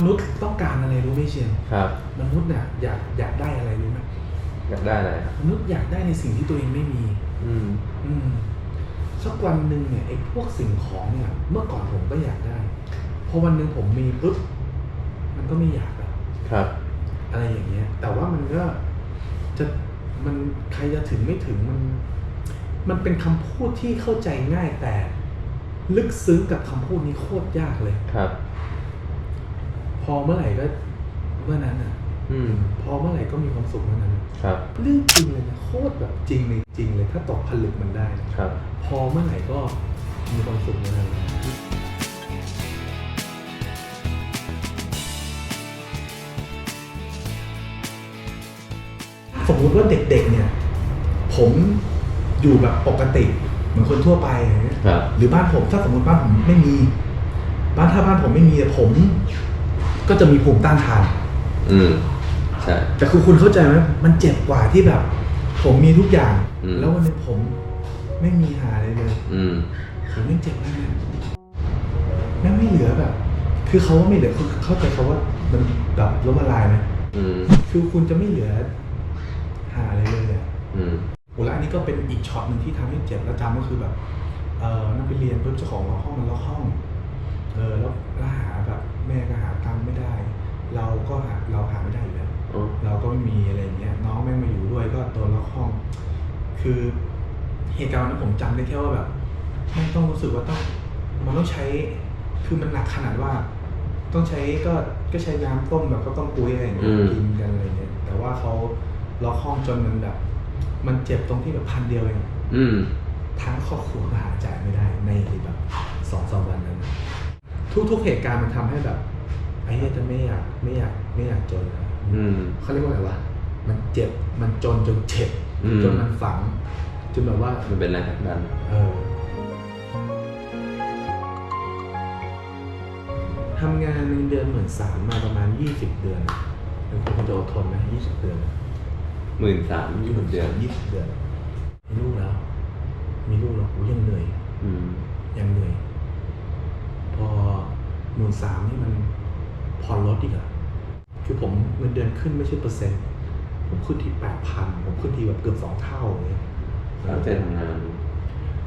มนุษย์ต้องการอะไรรู้ไหมเชียงครับ มนุษย์เนี่ยอยากอยากได้อะไรรู้ไหมอยากได้อะไรครับมนุษย์อยากได้ในสิ่งที่ตัวเองไม่มี อืม อืมสักวันหนึ่งเนี่ยไอ้พวกสิ่งของเนี่ยเมื่อก่อนผมก็อยากได้พอวันหนึ่งผมมีปุ๊บมันก็ไม่อยากแล้วครับ อะไรอย่างเงี้ย แต่ว่ามันก็จะมันใครจะถึงไม่ถึงมัน มันเป็นคำพูดที่เข้าใจง่ายแต่ ลึกซึ้งกับคำพูดนี้โคตรยากเลยครับ พอเมื่อไหร่ก็เมื่อนั้นอะอืม พอเมื่อไหร่ก็มีความสุขเมื่อนั้น ครับ เรื่องจริงเลยนะโคตรแบบจริงเลยจริงเลยถ้าตกผลึกมันได้นะครับ พอเมื่อไหร่ก็มีความสุขเมื่อนั้นสมมุติว่าเด็กๆเนี่ย ผมอยู่แบบปกติเหมือนคนทั่วไปอย่างเงี้ยครับ หรือบ้านผมถ้าสมมติบ้านผมไม่มี บ้านถ้าบ้านผมไม่มีผม ก็จะมีภูมิต้านทาน อืมใช่ แต่คือคุณเข้าใจไหมมันเจ็บกว่าที่แบบ ผมมีทุกอย่าง อืม แล้ววันหนึงผมไม่มีหาอะไรเลยอืม ผมไม่งเจ็บมากนะแม่งไม่เหลือแบบ คือเขาว่าไม่เหลือคือเข้าใจเขาว่ามันแบบล้มละลายไหมอืมคือคุณจะไม่เหลือ หาอะไรเลยอะ อืมโอ้แล้วอันนี้ก็เป็นอีกช็อตหนึ่งที่ทำให้เจ็บแล้วจำก็คือแบบ เออนั่งไปเรียนปุ๊บเจ้าของล็อกห้องมันล็อกห้อง เออแล้วแล้วหาแบบแม่ก็หาตังค์ไม่ได้ เราก็หาเราหาไม่ได้อยู่แล้วอ๋อเราก็ไม่มีอะไรอย่างเงี้ยน้องแม่งมาอยู่ด้วยก็โดนล็อกห้อง คือเหตุการณ์นั้นผมจำได้แค่ว่าแบบแม่งต้องรู้สึกว่าต้องมันต้องใช้คือมันหนักขนาดว่า ต้องใช้ก็ก็ใช้น้ำต้มแบบก็ต้องปุ้ยอะไรอย่างเงี้ยกินกันอะไรเงี้ยแต่ว่าเขาล็อกห้องจนมันแบบ มันเจ็บตรงที่แบบพันเดียวเอง อืม ทั้งครอบครัวก็หาจ่ายไม่ได้ในแบบสองสามวันนั้นนะ ทุกๆเหตุการณ์มันทำให้แบบไอ้เหี้ยจะไม่อยากไม่อยากไม่อยากจนแล้วอืม เขาเรียกว่าอะไรวะมันเจ็บมันจนจนเจ็บอืม จนมันฝังจนแบบว่ามันเป็นแรงผลักดัน เออทำงานหนึ่งเดือนหมื่นสามมาประมาณยี่สิบเดือนเป็นคนจะอดทนไหมยี่สิบเดือน หมื่นสามยี่สิบเดือนยี่สิบเดือน มีลูกแล้ว มีลูกแล้วกูยังเหนื่อย อืม ยังเหนื่อย พอห มื่นสามนี่มันผ่อนรถอีกอะคือผมเงินเดือนขึ้นไม่ใช่เปอร์เซ็นต์ ผมขึ้นทีแปดพันผมขึ้นทีแบบเกือบสองเท่าเลยตั้งใจทำงาน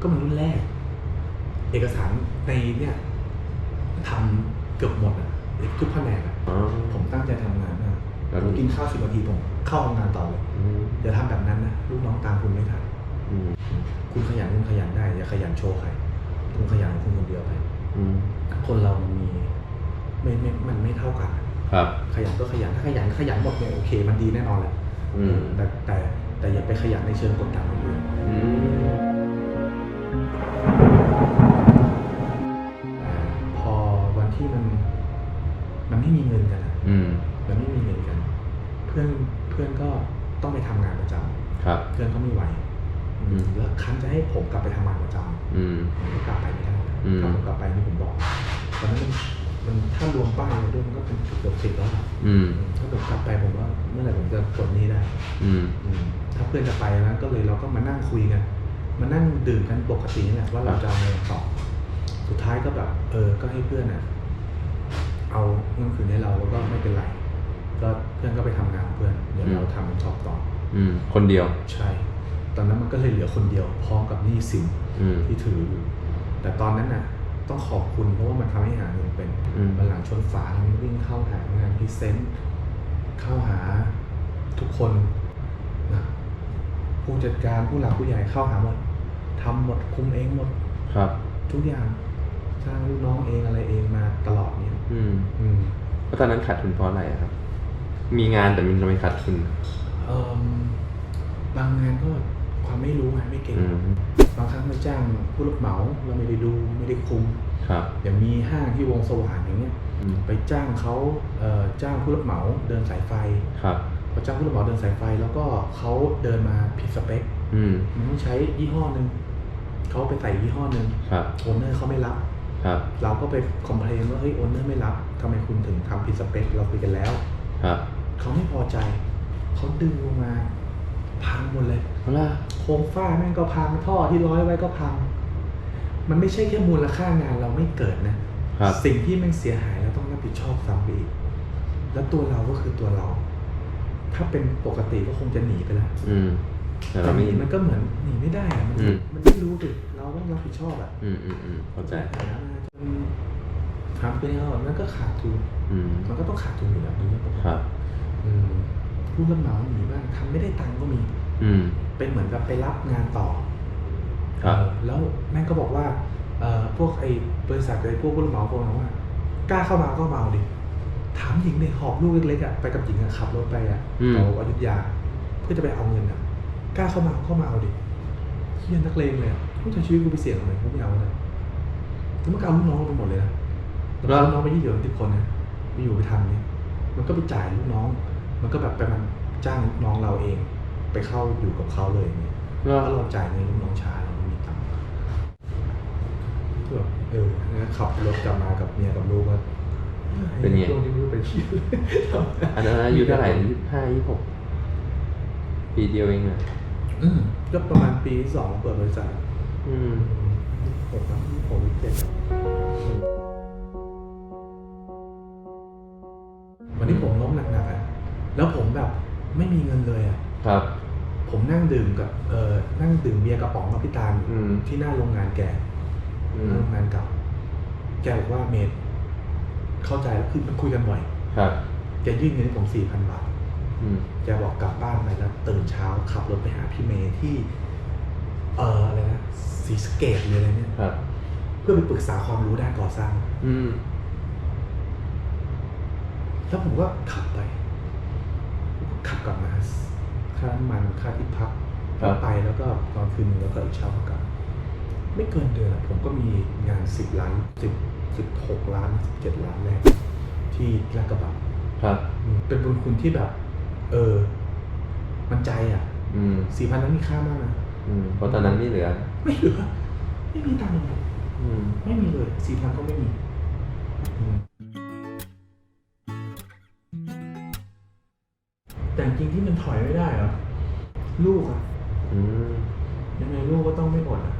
ก็มันรุ่นแรก เอกสารในเนี่ยทำเกือบหมดอะทุกแผนกอะอ๋อผมตั้งใจทำงานมากแล้วผมกินข้าวสิบนาทีผมเข้าทำงานต่อเลยอืมอย่าทำแบบนั้นนะลูกน้องตามคุณไม่ทันอืมคุณขยันคุณขยันได้อย่าขยันโชว์ใครคุณขยันของคุณคนเดียวไปอืม คนเรามันมีไม่ไม่มันไม่เท่ากัน ครับ ขยันก็ขยันถ้าขยันขยันหมดเนี่ยโอเค มันดีแน่นอนแหละอืมแต่แต่แต่อย่าไปขยันในเชิงกดดันคนอื่นอืมอ่าพอวันที่มัน มันไม่มีเงินกันอะอืมมันไม่มีเงินกัน เพื่อนเพื่อนก็ต้องไปทำงานประจำครับ เพื่อนเขาไม่ไหวอืม แล้วครั้งจะให้ผมกลับไปทำงานประจำอืมผมก็กลับไปไม่ได้อืมถ้าผมกลับไปนี่ผมบอกตอนนั้นมันมันถ้ารวมป้ายอะไรด้วยมันก็เป็นเกือบสิบแล้วอะอืมถ้าผมกลับไปผมว่าเมื่อไหร่ผมจะปลดหนี้ได้อืมอืมถ้าเพื่อนจะไปแล้วก็เลยเราก็มานั่งคุยกันมานั่งดื่มกันปกตินี่แหละว่าเราจะเอาไงต่อสุดท้ายก็แบบ เออ ก็ให้เพื่อนอะเอาเงินคืนให้เราแล้วก็ไม่เป็นไร ก็เพื่อนก็ไปทำงานของเพื่อนเดี๋ยวเราทำเป็นช็อปต่อ อืม คนเดียวใช่ ตอนนั้นมันก็เลยเหลือคนเดียวพร้อมกับหนี้สินอืมที่ถืออยู่แต่ตอนนั้นน่ะต้องขอบคุณเพราะว่ามันทำให้หาเงินเป็นอืมวันหลังชนฝามันวิ่งเข้าหางานพรีเซนต์เข้าหาทุกคนนะผู้จัดการผู้หลักผู้ใหญ่เข้าหาหมดทำหมดคุมเองหมดครับ ทุกอย่างจ้างลูกน้องเองอะไรเองมาตลอดเนี่ย อืม อืมแล้วตอนนั้นขาดทุนเพราะอะไรอะครับ มีงานแต่มันทำไมขาดทุนเอิ่มบางงานก็ ความไม่รู้ไงไม่เก่งอืมบางครั้งไปจ้างผู้รับเหมาเราไม่ได้ดูไม่ได้คุมครับอย่างมีห้างที่วงสว่างอย่างเงี้ยอืมไปจ้างเขาเอ่อจ้างผู้รับเหมาเดินสายไฟครับพอจ้างผู้รับเหมาเดินสายไฟแล้วก็เขาเดินมาผิดสเปคอืมมันต้องใช้ยี่ห้อหนึ่งเขาไปใส่ยี่ห้อหนึ่งครับโอนเนอร์เขาไม่รับครับเราก็ไปคอมเพลนว่าเฮ้ยโอนเนอร์ไม่รับทำไมคุณถึงทำผิดสเปคเราคุยกันแล้วครับเขาไม่พอใจเขาดึงลงมาพังหมดเลยเอา ล่ะโครงฝ้าแม่งก็พังท่อที่ร้อยไว้ก็พัง มันไม่ใช่แค่มูลค่างานเราไม่เกิดนะครับสิ่งที่แม่งเสียหายเราต้องรับผิดชอบซ้ำไปอีกแล้วตัวเราก็คือตัวเรา ถ้าเป็นปกติก็คงจะหนีไปแล้วอืมแต่แต่เราหไม่นีมันก็เหมือนหนีไม่ได้อะมันอืมมันไม่รู้ดิเราต้องรับผิดชอบอะอืมอืมอืมเข้าใจหามาจนทำไปแล้วมันก็ขาดทุนอืมมันก็ต้องขาดทุนอยู่แล้วเป็นเรื่องปกติครับอืมผู้รับเหมาหนีบ้างทำไม่ได้ตังค์ก็มีอืม เป็นเหมือนกับไปรับงานต่อครับเออแล้วแม่งก็บอกว่าเอ่อพวกไอ้บริษัทไอ้พวกผู้รับเหมาพวกนั้นว่ากล้าเข้ามาก็มาเอาดิถามหญิงเนี่ยหอบลูกเล็กๆอะไปกับหญิงอะขับรถไปอะอืมเอาอยุธยา เพื่อจะไปเอาเงินอะกล้าเข้ามาก็มาเอาดิเฮียนักเลงเลยอะกูจะชีวิตกูไปเสี่ยงทำไมกูไม่เอาเลยแล้วมันก็เอาลูกน้องไปหมดเลยนะแล้วลูกน้องไปยี่สิบสิบคนนะไปอยู่ไปทำเนี่ยมันก็ไปจ่ายลูกน้อง มันก็แบบไปมันจ้างลูกน้องเราเอง ไปเข้าอยู่กับเขาเลยอย่างเงี้ยก็ถ้าเราจ่ายเงินลูกน้องช้าเราไม่มีตังค์ก็แบบเออนะขับรถกลับมากับเมียกับลูกก็เป็นไง ช่วงนี้ไม่รู้เป็นที่อันนั้นอายุเท่าไหร่ยี่ห้ายี่หกปีเดียวเองอะอืมก็ประมาณปีสองเปิดบริษัท อืมหกนะหกวิเศษวันนี้ผมล้มหนักๆอะ แล้วผมแบบไม่มีเงินเลยอะ ครับ ผมนั่งดื่มกับเออนั่งดื่มเบียร์กระป๋องกับพี่ตาลอยู่อืม ที่หน้าโรงงานแกอืหมน้าโรงงานเก่าแกบอกว่าเมดเข้าใจแล้วคือมันคุยกันบ่อยครับ แกยื่นเงินให้ผมสี่พันบาท อืม แกบอกกลับบ้านไปแล้วตื่นเช้าขับรถไปหาพี่เมย์ที่ เอออะไรนะสีสะเกตหรืออะไรเนี่ย ครับ เพื่อไปปรึกษาความรู้ด้านก่อสร้าง อืม แล้วผมก็ขับไป ขับกลับมา ค่าน้ำมันค่าที่พักครับไปแล้วก็ตอนคืนนึงแล้วก็อีกเช้าก็กลับไม่เกินเดือนอะผมก็มีงานสิบล้านสิบสิบหกล้านสิบเจ็ดล้านแรกที่ลาดกระบังครับอืมเป็นบุญคุณที่แบบ เออ มันใจอะอืมสี่พันนั้นมีค่ามากนะอืมเพราะตอนนั้นไม่เหลือ ไม่เหลือ ไม่มีตังค์เลยอืมไม่มีเลยสี่พันก็ไม่มี แต่จริงๆที่มันถอยไม่ได้เหรอลูกอะอืมยังไงลูกก็ต้องไม่อดอะ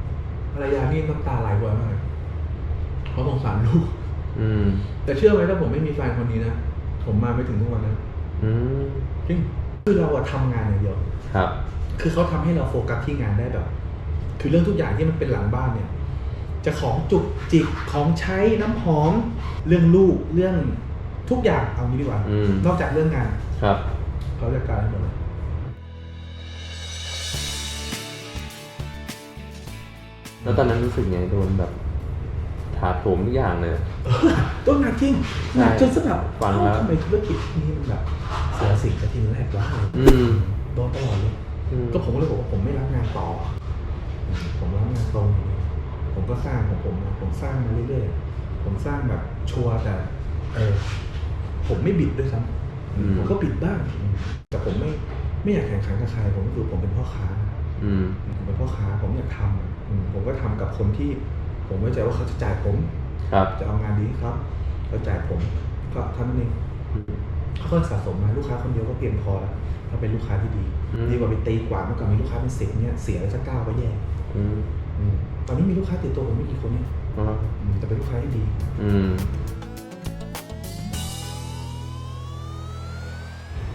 ภรรยานี่น้ำตาไหลบ่อยมากเลยเพราะสงสารลูกอืมแต่เชื่อไหมถ้าผมไม่มีแฟนคนนี้นะผมมาไม่ถึงทุกวันนั้นอืมจริงคือเราอะทำงานอย่างเดียวครับ คือเขาทำให้เราโฟกัสที่งานได้แบบ คือเรื่องทุกอย่างที่มันเป็นหลังบ้านเนี่ย จะของจุกจิกของใช้น้ำหอม เรื่องลูกเรื่องทุกอย่างเอางี้ดีกว่าอืมนอกจากเรื่องงานครับ เขาจัดการให้หมดเลยแล้วตอนนั้นรู้สึกไงโดนแบบถาโถมทุกอย่างเลย ต้นหนักจริงหนักจนสแบบฟังแล้วทำไมธุรกิจนี้มันแบบเสียสิ่งกับทีนึงแหกว่าอืมโดนตลอดเลยอืมก็ผมก็เลยบอกว่าผมไม่รับงานต่ออืมผมรับงานตรง ผมก็สร้างของผมมาผมสร้างมาเรื่อยๆ ผมสร้างแบบชัวร์แต่ เออ ผมไม่บิดด้วยซ้อืมำ ผมก็บิดบ้างอืมแต่ผมไม่ไม่อยากแข่งขันกับใครผมก็คือผมเป็นพ่อค้าอืมผมเป็นพ่อค้าผมอยากทำอืมผมก็ทำกับคนที่ ผมไว้ใจว่าเขาจะจ่ายผมครับจะเอางานดีครับเขาจ่ายผมก็เท่านั้นเองอืมเขาก็สะสมมาลูกค้าคนเดียวก็เพียงพอแล้วเขาเป็นลูกค้าที่ดีอืมดีกว่าไปตีกว่าเมื่อก่อนมีลูกค้าเป็นสิบเนี่ยเสียไปสักเก้าก็แย่อืมอืมตอนนี้มีลูกค้าติดตัวผมไม่กี่คนเนี่ยอ๋ออืมแต่เป็นลูกค้าที่ดี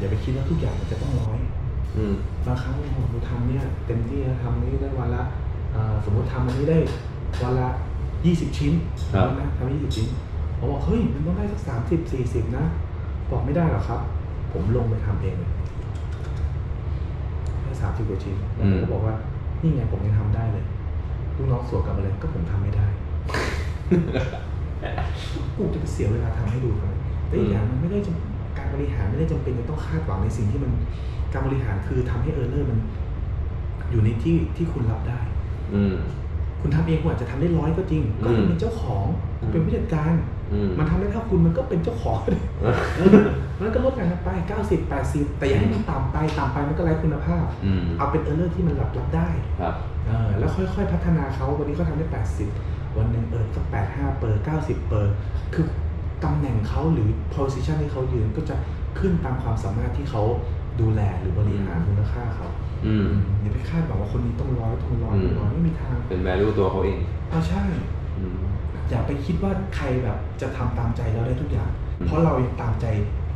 อืมอย่าไปคิดว่าทุกอย่างมันจะต้องร้อยอืมบางครั้งเราทำเนี่ยเต็มที่นะทำนี้ได้วันละเอ่อสมมติทำอันนี้ได้วันละยี่สิบชิ้นครับ นะทำยี่สิบชิ้นผมบอกเฮ้ยมันต้องได้สักสามสิบสี่สิบนะ บอกไม่ได้หรอกครับ ผมลงไปทำเองเลยได้สามสิบกว่าชิ้นแล้วผมก็บอกว่านี่ไงผมยังทำได้เลยลูกน้องสวนกลับมาเลยก็ผมทำไม่ได้ กูจะไปเสียเวลาทำให้ดูทำไมแต่อีกอย่างมันไม่ได้จำการ บริหารไม่ได้จำเป็นจะต้องคาดหวังในสิ่งที่มันการบริหารคือทำให้เออร์เลอร์มัน อยู่ในที่ที่คุณรับได้ อืมคุณทำเองคุณอาจจะทำได้ร้อยก็จริงก็คุณเป็นเจ้าของคุณเป็นผู้จัดการอืมมันทำได้เท่าคุณมันก็เป็นเจ้าของเลยเออเออมันก็ลดงานกันไป90 80แต่อย่าให้มันต่ำไปต่ำไปมันก็ไร้คุณภาพอืมเอาเป็นเออร์เลอร์ที่มันรับรับได้ครับเออแล้วค่อยๆพัฒนาเขาวันนี้เขาทำได้80วันหนึ่งเออสัก85เปอร์90เปอร์คือ ตำแหน่งเขาหรือ position ที่เขายืนก็จะขึ้นตามความสามารถที่เขาดูแลหรือบริหารมูลค่าเขาอืมอย่าไปคาดหวังว่าคนนี้ต้องร้อยต้องร้อยอืมต้องร้อยไม่มีทางเป็น value ตัวเขาเองอ่าใช่อืมอย่าไปคิดว่าใครแบบจะทำตามใจเราได้ทุกอย่าง เพราะเรายังตามใจ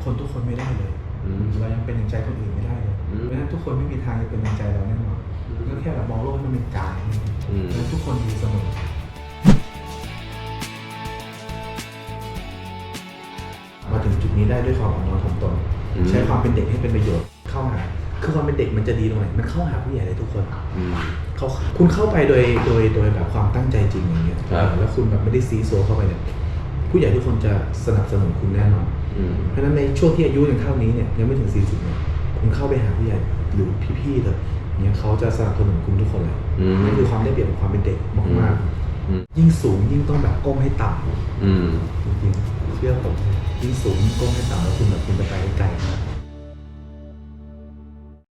คนทุกคนไม่ได้เลยอืมเรายังเป็นอย่างใจคนอื่นไม่ได้เลยอืมเพราะฉะนั้นทุกคนไม่มีทางจะเป็นอย่างใจเราแน่นอนอืมก็แค่แบบมองโลกให้มันเป็นกลางอืมแล้วทุกคนดีเสมอ นี้ได้ด้วยความอ่อนน้อมถ่อมตนอืม ใช้ความเป็นเด็กให้เป็นประโยชน์เข้าหาคือความเป็นเด็กมันจะดีตรงไหนมันเข้าหาผู้ใหญ่ได้ทุกคน อืม เขาคุณเข้าไปโดยโดยโดยแบบความตั้งใจจริงอย่างเงี้ยครับ แล้วคุณแบบไม่ได้ซีโซเข้าไปเนี่ยผู้ใหญ่ทุกคนจะสนับสนุนคุณแน่นอน อืม เพราะฉะนั้นในช่วงที่อายุยังเท่านี้เนี่ยยังไม่ถึง 40เนี่ยคุณเข้าไปหาผู้ใหญ่หรือพี่ๆเถอะเนี่ยเขาจะสนับสนุนคุณทุกคนเลยอืมนั่นคือความได้เปรียบของความเป็นเด็กมากอืม ๆยิ่งสูงยิ่งต้องแบบก้มให้ต่อืมำจริงๆเชื่อผม ที่สูงยิ่งก้มให้ต่ำแล้วคุณแบบคุณจะไปไกลมาก